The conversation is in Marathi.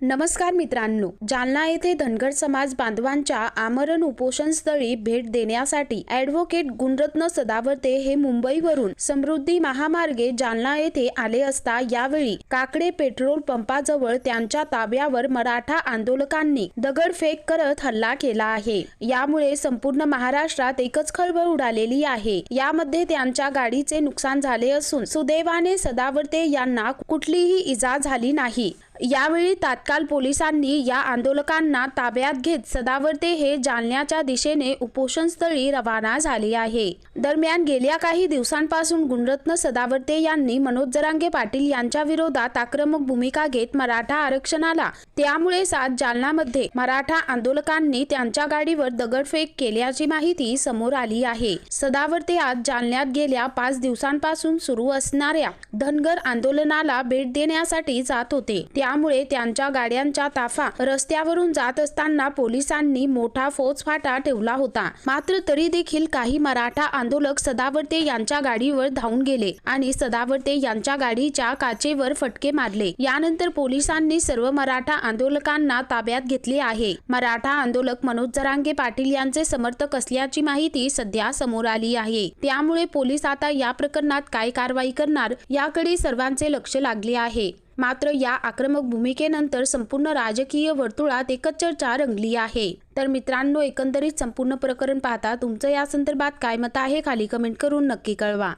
नमस्कार मित्रांनो जालना येथे धनगर समाज बांधवांच्या आमरण उपोषण स्थळी भेट देण्यासाठी ॲडव्होकेट गुणरत्न सदावर्ते हे मुंबईवरून समृद्धी महामार्गे जालना येथे आले असता यावेळी काकडे पेट्रोल पंपाजवळ त्यांच्या ताब्यावर मराठा आंदोलकांनी दगडफेक करत हल्ला केला आहे. यामुळे संपूर्ण महाराष्ट्रात एकच खळबळ उडालेली आहे. यामध्ये त्यांच्या गाडीचे नुकसान झाले असून सुदैवाने सदावर्ते यांना कुठलीही इजा झाली नाही. यावेळी तात्काळ पोलिसांनी या आंदोलकांना ताब्यात घेत सदावर्ते हे जालन्याच्या दिशेने उपोषणस्थळी रवाना झाले आहे. दरम्यान गेल्या काही दिवसांपासून गुणरत्न सदावर्ते यांनी मनोज जरांगे पाटील यांच्या विरोधात आक्रमक भूमिका घेत मराठा आरक्षणाला त्यामुळे सात जालनामध्ये मराठा आंदोलकांनी त्यांच्या गाडीवर दगडफेक केल्याची माहिती समोर आली आहे. सदावर्ते आज जालन्यात गेल्या पाच दिवसांपासून सुरू असणाऱ्या धनगर आंदोलनाला भेट देण्यासाठी जात होते. त्या त्यामुळे त्यांच्या गाड्यांच्या ताफा रस्त्यावरून जात असताना पोलिसांनी मोठा फौजफाटा ठेवला होता. मात्र तरी देखील काही मराठा आंदोलक सदावर्ते यांच्या गाडीवर धावून गेले आणि सदावर्ते यांच्या गाडीच्या काचेवर फटके मारले. यानंतर पोलिसांनी सर्व मराठा आंदोलकांना ताब्यात घेतले आहे. मराठा आंदोलक मनोज जरांगे पाटील यांचे समर्थक असल्याची माहिती सध्या समोर आली आहे. त्यामुळे पोलीस आता या प्रकरणात काय कारवाई करणार याकडे सर्वांचे लक्ष लागले आहे. मात्र या आक्रमक भूमिकेनंतर संपूर्ण राजकीय वर्तुळात एकच चर्चा रंगली आहे. तर मित्रांनो एकंदरीत संपूर्ण प्रकरण पाहता तुमचं या संदर्भात काय मत आहे? खाली कमेंट करून नक्की कळवा.